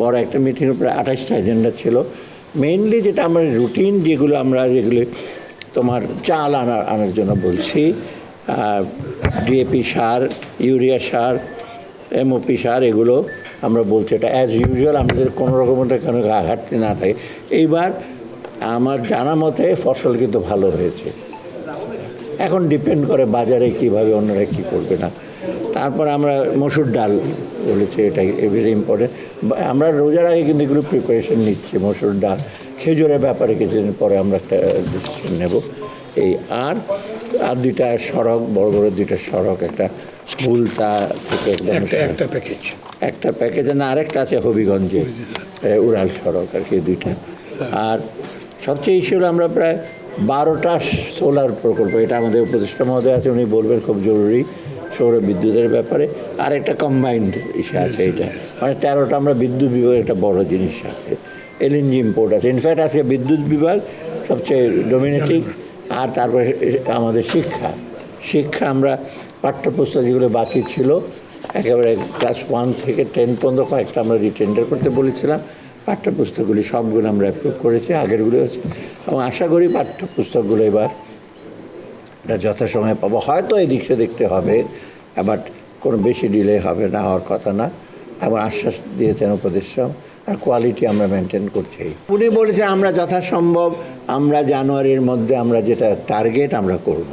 বড় একটা মিটিংয়ের প্রায় আঠাশটা এজেন্ডা ছিল। মেইনলি যেটা আমরা রুটিন যেগুলো আমরা যেগুলো তোমার চাল আনার আনার জন্য বলছি ডিএপি সার, ইউরিয়া সার এমওপি সার, এগুলো আমরা বলছি। এটা অ্যাজ ইউজুয়াল আমাদের কোনো রকমের কোনো ঘাটতি না থাকে। এইবার আমার জানা মতে ফসল কিন্তু ভালো হয়েছে। এখন ডিপেন্ড করে বাজারে কীভাবে অন্যরা কী করবে না। তারপর আমরা মসুর ডাল বলেছি এটা ভেরি ইম্পর্টেন্ট আমরা রোজার আগে কিন্তু এগুলো প্রিপারেশন নিচ্ছি মসুর ডাল। খেজুরের ব্যাপারে কিছুদিন পরে আমরা একটা ডিসিশন নেব। এই আর আর দুইটা সড়ক বড় বড় দুইটা সড়ক একটা ভুলতা থেকে একটা একটা প্যাকেজ একটা প্যাকেজ না আরেকটা আছে হবিগঞ্জে। উড়াল সড়ক আর কি দুইটা। আর সবচেয়ে ইস্যু হলো আমরা প্রায় বারোটা সোলার প্রকল্প এটা আমাদের উপদেষ্টা মহোদয় আছে উনি বলবেন খুব জরুরি। সৌর বিদ্যুতের ব্যাপারে আর একটা কম্বাইন্ড ইসে আছে এটা। মানে তেরোটা আমরা বিদ্যুৎ বিভাগের একটা বড় জিনিস আছে। এলএনজি ইম্পোর্ট আছে। ইনফ্যাক্ট আজকে বিদ্যুৎ বিভাগ সবচেয়ে ডোমিনেটিং আর তারপরে আমাদের শিক্ষা। শিক্ষা আমরা পাঠ্যপুস্তক যেগুলো বাকি ছিল একেবারে ক্লাস ওয়ান থেকে টেন পর্যন্ত কয়েকটা আমরা রিটেন্ডার করতে বলেছিলাম। পাঠ্যপুস্তকগুলি সবগুলো আমরা অ্যাপ্রুভ করেছি আগেরগুলো হচ্ছে। এবং আশা করি পাঠ্যপুস্তকগুলো এবার এটা যথাসময়ে পাবো। হয়তো এই দিকটা দেখতে হবে বাট কোনো বেশি ডিলে হবে না, হওয়ার কথা না। এবং আশ্বাস দিয়েছেন উপদেষ্টা আর কোয়ালিটি আমরা মেনটেন করছি। উনি বলেছেন আমরা যথাসম্ভব, আমরা জানুয়ারির মধ্যে আমরা যেটা টার্গেট আমরা করব।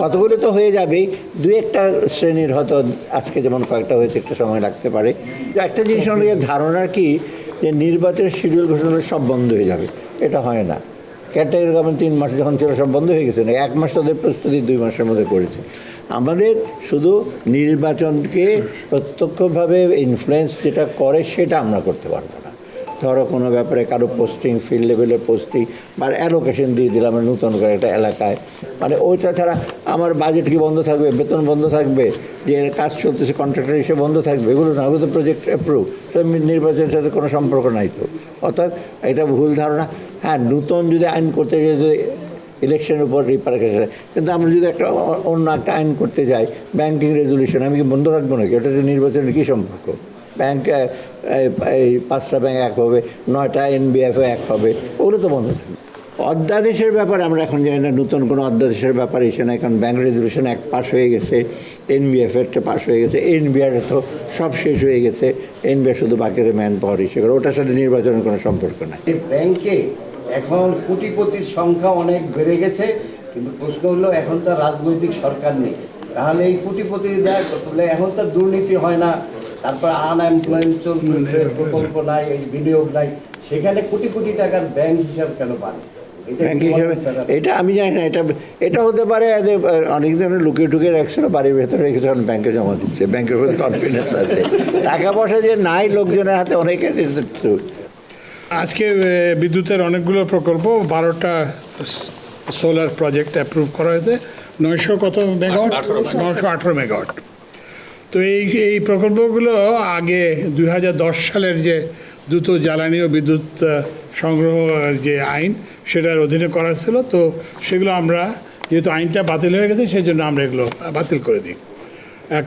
কতগুলো তো হয়ে যাবেই দু একটা শ্রেণির হয়তো আজকে যেমন কয়েকটা হয়েছে, একটা সময় লাগতে পারে। একটা জিনিস আমাদের ধারণা কি, যে নির্বাচনের শিডিউল ঘোষণা সব বন্ধ হয়ে যাবে। এটা হয় না। ক্যাটাগরি গভর্নমেন্ট তিন মাস যখন ছিল, সব বন্ধ হয়ে গেছে। না এক মাস তাদের প্রস্তুতি, দুই মাসের মধ্যে করেছে। আমাদের শুধু নির্বাচনকে প্রত্যক্ষভাবে ইনফ্লুয়েন্স যেটা করে, সেটা আমরা করতে পারব না। ধরো কোনো ব্যাপারে কারও পোস্টিং ফিল্ড লেভেলের পোস্টিং বা অ্যালোকেশন দিয়ে দিলাম নতুন করে একটা এলাকায়। মানে ওইটা ছাড়া আমার বাজেট কি বন্ধ থাকবে? বেতন বন্ধ থাকবে? যে কাজ চলতেছে কন্ট্রাক্টর হিসেবে বন্ধ থাকবে? এগুলো না, ওগুলো তো প্রজেক্ট অ্যাপ্রুভ নির্বাচনের সাথে কোনো সম্পর্ক নাই তো। অতএব এটা ভুল ধারণা। হ্যাঁ নূতন যদি আইন করতে গিয়ে যদি ইলেকশনের উপর রিপার্কেশন কিন্তু আমরা যদি একটা অন্য একটা আইন করতে যাই ব্যাংকিং রেজলিউশন আমি কি বন্ধ রাখব নাকি? ওটা নির্বাচনের কী সম্পর্ক? ব্যাংক এই পাঁচটা ব্যাংক এক হবে, নয়টা এনবিএফও এক হবে, ওগুলো তো বন্ধ থাকবে অধ্যাদেশের ব্যাপারে আমরা এখন জানি না, নতুন কোনো অধ্যাদেশের ব্যাপারে এসে না এখন ব্যাংক রেজলিউশন এক পাস হয়ে গেছে এনবিএফ একটা পাস হয়ে গেছে এনবিআর তো সব শেষ হয়ে গেছে এনবিআর শুধু বাকিতে ম্যান পাওয়ার হিসেবে ওটার সাথে নির্বাচনের কোনো সম্পর্ক নাই। ব্যাংকে এখন কোটিপতির সংখ্যা অনেক বেড়ে গেছে কিন্তু প্রশ্ন হলো এখন তো রাজনৈতিক সরকার নেই। তাহলে এই কোটিপতির দেয় এখন তো দুর্নীতি হয় না তারপর আনএমপ্লয়েন্ট চলতেছে প্রকল্প নাই এই বিনিয়োগ নাই সেখানে কোটি কোটি টাকার ব্যাংক হিসাব কেন পান এটা ব্যাংক হিসাবে এটা আমি জানি না এটা এটা হতে পারে অনেক ধরনের লুকিয়ে টুকিয়ে রাখছিল বাড়ির ভেতরে রেখে তখন ব্যাংকে জমা দিচ্ছে। ব্যাংকের প্রতি কনফিডেন্স আছে। টাকা পয়সা যে নাই লোকজনের হাতে অনেকের। আজকে বিদ্যুতের অনেকগুলো প্রকল্প বারোটা সোলার প্রজেক্ট অ্যাপ্রুভ করা হয়েছে নয়শো কত মেগাওয়াট নয়শো আঠেরো মেগাওয়াট তো এই এই প্রকল্পগুলো আগে দু হাজার দশ সালের যে দ্রুত জ্বালানি ও বিদ্যুৎ সংগ্রহ যে আইন সেটার অধীনে করা ছিল তো সেগুলো আমরা যেহেতু আইনটা বাতিল হয়ে গেছে সেই জন্য আমরা এগুলো বাতিল করে দিই।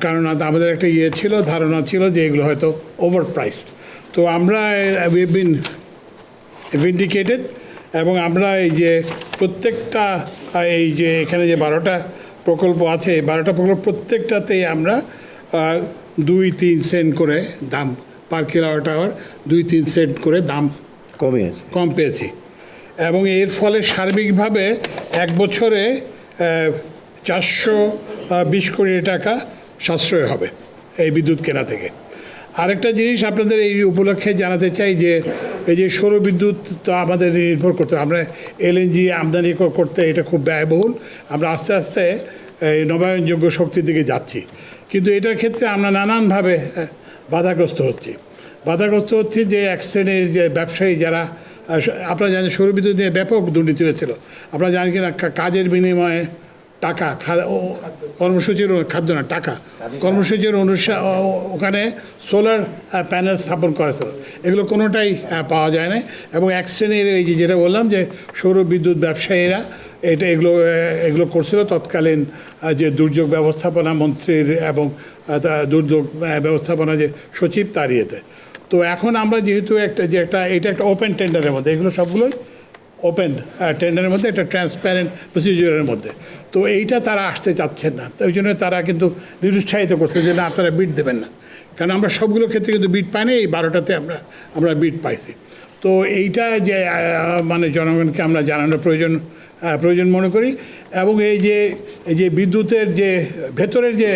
কারণ আমাদের একটা ইয়ে ছিল ধারণা ছিল যে এগুলো হয়তো ওভার প্রাইসড তো আমরা উই বিন ভিন্ডিকেটেড এবং আমরা এই যে প্রত্যেকটা এই যে এখানে যে বারোটা প্রকল্প আছে এই বারোটা প্রকল্প প্রত্যেকটাতেই আমরা দুই তিন সেন্ট করে দাম পার কিলোওয়াট আওয়ার দুই তিন সেন্ট করে দাম কমে কম পেয়েছি। এবং এর ফলে সার্বিকভাবে এক বছরে চারশো বিশ কোটি টাকা সাশ্রয় হবে এই বিদ্যুৎ কেনা থেকে। আরেকটা জিনিস আপনাদের এই উপলক্ষে জানাতে চাই যে এই যে সৌর বিদ্যুৎ তো আমাদের নির্ভর করতে। আমরা এলএনজি আমদানি করতে এটা খুব ব্যয়বহুল। আমরা আস্তে আস্তে এই নবায়নযোগ্য শক্তির দিকে যাচ্ছি। কিন্তু এটার ক্ষেত্রে আমরা নানানভাবে বাধাগ্রস্ত হচ্ছি। বাধাগ্রস্ত হচ্ছে যে এক শ্রেণির যে ব্যবসায়ী যারা আপনারা জানেন সৌর বিদ্যুৎ নিয়ে ব্যাপক দুর্নীতি হয়েছিল। আপনারা জানেন কিনা কাজের বিনিময়ে টাকা কর্মসূচির খাদ্য না টাকা। কর্মসূচির অনুসার ওখানে সোলার প্যানেল স্থাপন করা ছিল। এগুলো কোনোটাই পাওয়া যায় না। এবং এক শ্রেণির এই যে যেটা বললাম যে সৌর বিদ্যুৎ ব্যবসায়ীরা এটা এগুলো এগুলো করছিল। তৎকালীন যে দুর্যোগ ব্যবস্থাপনা মন্ত্রীর এবং দুর্যোগ ব্যবস্থাপনা যে সচিব তার ইয়েতে। তো তো এখন আমরা যেহেতু একটা যে একটা এটা একটা ওপেন টেন্ডারের মধ্যে। এগুলো সবগুলোই ওপেন টেন্ডারের মধ্যে। একটা ট্রান্সপ্যারেন্ট প্রসিডিউরের মধ্যে। তো এইটা তারা আসতে চাচ্ছেন না। তো ওই জন্য তারা কিন্তু নিরুৎসাহিত করছে যে না আপনারা বিট দেবেন না। কারণ আমরা সবগুলো ক্ষেত্রে কিন্তু বিট পাই না এই বারোটাতে আমরা আমরা বিট পাইছি। তো এইটা যে মানে জনগণকে আমরা জানানোর প্রয়োজন প্রয়োজন মনে করি। এবং এই যে এই যে বিদ্যুতের যে ভেতরের যে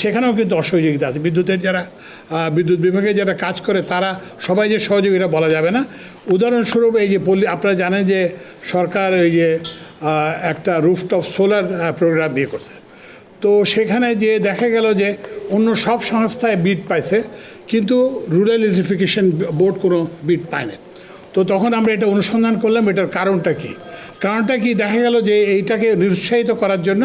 সেখানেও কিন্তু অসহযোগিতা আছে। বিদ্যুতের যারা বিদ্যুৎ বিভাগে যারা কাজ করে, তারা সবাই যে সহযোগিতা বলা যাবে না। উদাহরণস্বরূপ এই যে পল্লী, আপনারা জানেন যে সরকার এই যে একটা রুফটপ সোলার প্রোগ্রাম বিয়ে করছে। তো সেখানে যে দেখা গেল যে অন্য সব সংস্থায় বিট পাইছে, কিন্তু রুরাল ইলেকট্রিফিকেশন বোর্ড কোনো বিট পায়নি। তো তখন আমরা এটা অনুসন্ধান করলাম, এটার কারণটা কি? কারণটা কি? দেখা গেল যে এইটাকে নিরুৎসাহিত করার জন্য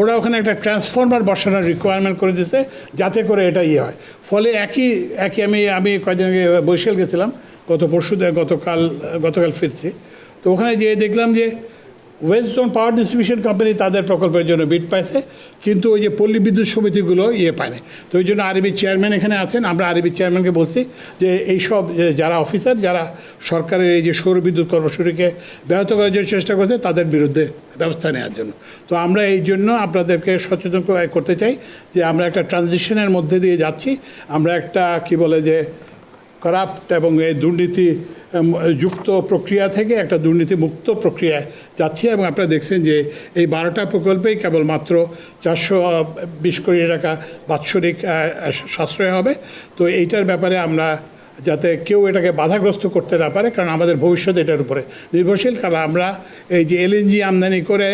ওরা ওখানে একটা ট্রান্সফর্মার বসানোর রিকোয়ারমেন্ট করে দিয়েছে, যাতে করে এটা ইয়ে হয়। ফলে একই একই আমি আমি কয়েকদিন আগে বৈশাল গেছিলাম, গত পরশু, গতকাল গতকাল ফিরছি। তো ওখানে যেয়ে দেখলাম যে west zone power distribution company তাদের প্রকল্পের জন্য বিট পাইছে, কিন্তু ওই যে পল্লী বিদ্যুৎ সমিতিগুলো ইয়ে পায়নি। তো ওই জন্য আরবি চেয়ারম্যান এখানে আছেন। আমরা আরবি চেয়ারম্যানকে বলছি যে এইসব যারা অফিসার যারা সরকারের এই যে সৌর বিদ্যুৎ কর্মসূচিকে ব্যাহত করার জন্য চেষ্টা করছে, তাদের বিরুদ্ধে ব্যবস্থা নেওয়ার জন্য। তো আমরা এই জন্য আপনাদেরকে সচেতন করতে চাই যে আমরা একটা ট্রানজিশনের মধ্যে দিয়ে যাচ্ছি। আমরা একটা, কি বলে যে করাপ্ট এবং এই দুর্নীতি যুক্ত প্রক্রিয়া থেকে একটা দুর্নীতিমুক্ত প্রক্রিয়া প্রক্রিয়ায় যাচ্ছি এবং আপনারা দেখছেন যে এই বারোটা প্রকল্পেই কেবলমাত্র চারশো বিশ কোটি টাকা বাৎসরিক সাশ্রয় হবে। তো এইটার ব্যাপারে আমরা যাতে কেউ এটাকে বাধাগ্রস্ত করতে না পারে কারণ আমাদের ভবিষ্যৎ এটার উপরে নির্ভরশীল। কারণ আমরা এই যে এলএনজি আমদানি করে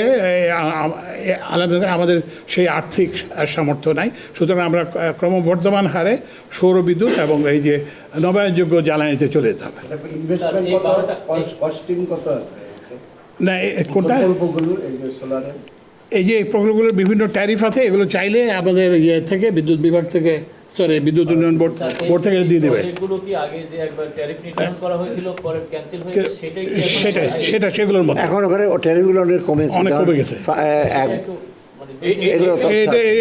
আলাদা আমাদের সেই আর্থিক সামর্থ্য নাই। সুতরাং আমরা ক্রমবর্ধমান হারে সৌর বিদ্যুৎ এবং এই যে নবায়নযোগ্য জ্বালানিতে চলে যেতে হবে। না কোনটা? এই যে এই যে এই প্রকল্পগুলোর বিভিন্ন ট্যারিফ আছে এগুলো চাইলে আমাদের ইয়ে থেকে বিদ্যুৎ বিভাগ থেকে সরি বিদ্যুৎ উন্নয়ন বোর্ড বোর্ড থেকে দিয়ে দেবে। এগুলো কি আগে যে একবার ট্যারিফ নির্ধারণ করা হয়েছিল পরে ক্যান্সেল হয়েছে সেটাই সেটাই সেটা সেগুলোর মধ্যে। এখন ওখানে টেলিগুলো অনেক কমেছে অনেক কমে গেছে। মানে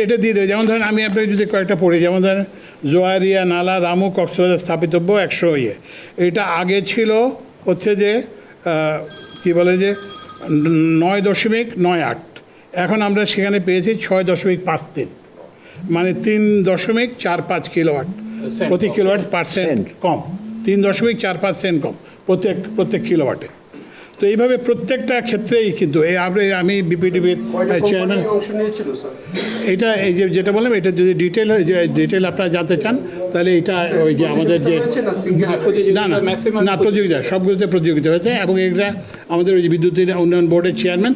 এটা দিয়ে দেবে। যেমন ধরেন আমি আপনাকে যদি কয়েকটা পড়ি যেমন ধরেন জোয়ারিয়া নালা রামু কক্সবাজার স্থাপিতব্য একশো ইয়ে। এটা আগে ছিল হচ্ছে যে কি বলে যে নয় দশমিক নয় আট। এখন আমরা সেখানে পেয়েছি ছয় দশমিক পাঁচ তিন। মানে তিন দশমিক চার পাঁচ কিলোওয়াট। প্রতি কিলোওয়াট পার্সেন্ট। কম। তিন দশমিক চার পাঁচ সেন্ট কম। প্রত্যেক প্রত্যেক কিলোওয়াটে। তো এইভাবে প্রত্যেকটা ক্ষেত্রেই কিন্তু এই আমরা আমি বিপিডিবির চেয়ারম্যান অংশ নিয়েছিল স্যার এটা এই যে যেটা বললাম এটা যদি ডিটেল যে ডিটেল আপনারা জানতে চান তাহলে এটা ওই যে আমাদের যে না না না প্রতিযোগিতা সবগুলোতে প্রতিযোগিতা হয়েছে এবং এটা আমাদের ওই যে বিদ্যুৎ উন্নয়ন বোর্ডের চেয়ারম্যান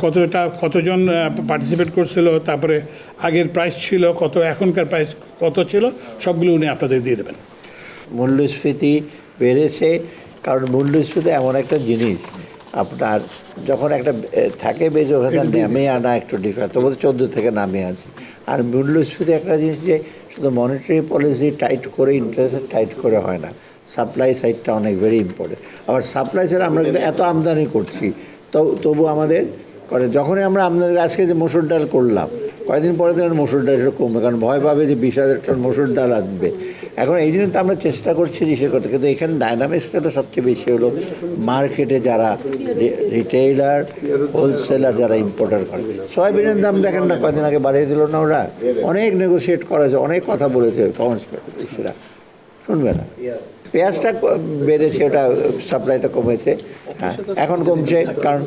কতটা কতজন পার্টিসিপেট করছিল তারপরে আগের প্রাইস ছিল কত এখনকার প্রাইস কত ছিল সবগুলো উনি আপনাদের দিয়ে দেবেন। মূল্যস্ফীতি বেড়েছে কারণ মূল্যস্ফীতি এমন একটা জিনিস আপনার যখন একটা থাকে বেজ ওখানে নামে আনা একটু ডিফারেন্ট তবু চোদ্দ থেকে নামে আছে আর মূল্যস্ফীতি একটা জিনিস যে শুধু মনিটারি পলিসি টাইট করে ইন্টারেস্ট টাইট করে হয় না। সাপ্লাই সাইডটা অনেক ভেরি ইম্পর্টেন্ট আবার সাপ্লাই সাইড আমরা কিন্তু এত আমদানি করছি। তো তবু আমাদের করে যখনই আমরা আমদানি আজকে যে মসুর ডাল করলাম কয়েকদিন পরে দেখেন মসুর ডাল একটু কমবে। কারণ ভয় পাবে যে বিশ হাজার টন মসুর ডাল আসবে। এখন এই জন্য তো আমরা চেষ্টা করছি সে করতে, কিন্তু এখানে ডায়নামিক্সটা সবচেয়ে বেশি হলো মার্কেটে যারা রিটেইলার হোলসেলার যারা ইম্পোর্টার করে। সয়াবিনের দাম দেখেন না, কয়েকদিন আগে বাড়িয়ে দিল না ওরা। অনেক নেগোসিয়েট করা হয়েছে অনেক কথা বলেছে কমার্স শুনবে না। পেঁয়াজটা বেড়েছে, ওটা সাপ্লাইটা কমেছে। হ্যাঁ এখন কমছে, কারণ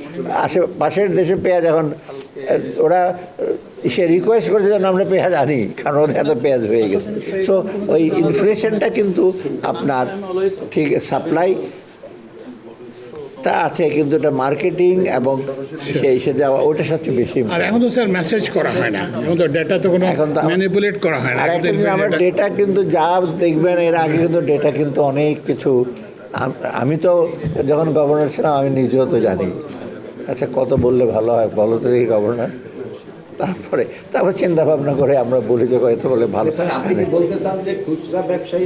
আশে পাশের দেশে পেঁয়াজ এখন ওরা সে রিকোয়েস্ট করেছে যেন আমরা পেঁয়াজ আনি কারণ ওদের এত পেঁয়াজ হয়ে গেছে। সো ওই ইনফ্লেশনটা কিন্তু আপনার ঠিক সাপ্লাই টা আছে কিন্তু এটা মার্কেটিং এবং সেই সাথে আবার ওটা সবচেয়ে বেশি আর এখন তো স্যার মেসেজ করা হয় না এখন তো ডেটা তো কোনো এখন তো ম্যানিপুলেট করা হয় না আর এখন আমার ডেটা কিন্তু যা দেখবেন এর আগে কিন্তু ডেটা কিন্তু অনেক কিছু আমি তো যখন গভর্নর ছিলাম আমি নিজেও তো জানি। আচ্ছা কত বললে ভালো হয় বলো তো দেখি গভর্নর তারপরে তারপর চিন্তা ভাবনা করে আমরা বলি যে কত বলে ভালো। আপনি বলতে চান যে খুচরা ব্যবসায়ী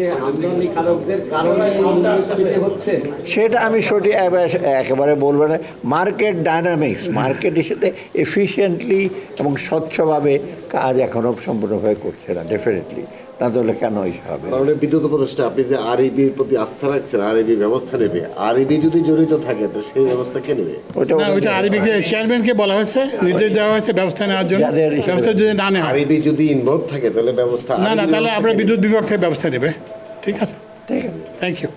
কারণে হচ্ছে? সেটা আমি সঠিক একেবারে বলব না। মার্কেট ডায়নামিক্স মার্কেটের সাথে এফিসিয়েন্টলি এবং স্বচ্ছভাবে কাজ এখনও সম্পূর্ণভাবে করছে না ডেফিনেটলি না তাহলে কেন এই হবে? কারণ বিদ্যুৎ উপদেষ্টা আপনি যে আরইবির প্রতি আস্থা রাখছেন আরইবি ব্যবস্থা নেবে। আরইবি যদি জড়িত থাকে তো সেই ব্যবস্থা কে নেবে? ওটা না ওইটা আরবিকে চেয়ারম্যানকে বলা হয়েছে নির্দেশ দেওয়া হয়েছে ব্যবস্থা নেওয়ার জন্য। ব্যবস্থা যদি না নেয় আরইবি যদি ইনভলভ থাকে তাহলে ব্যবস্থা না না তাহলে আমরা বিদ্যুৎ বিভাগ থেকে ব্যবস্থা নেবে। ঠিক আছে? ঠিক আছে। Thank you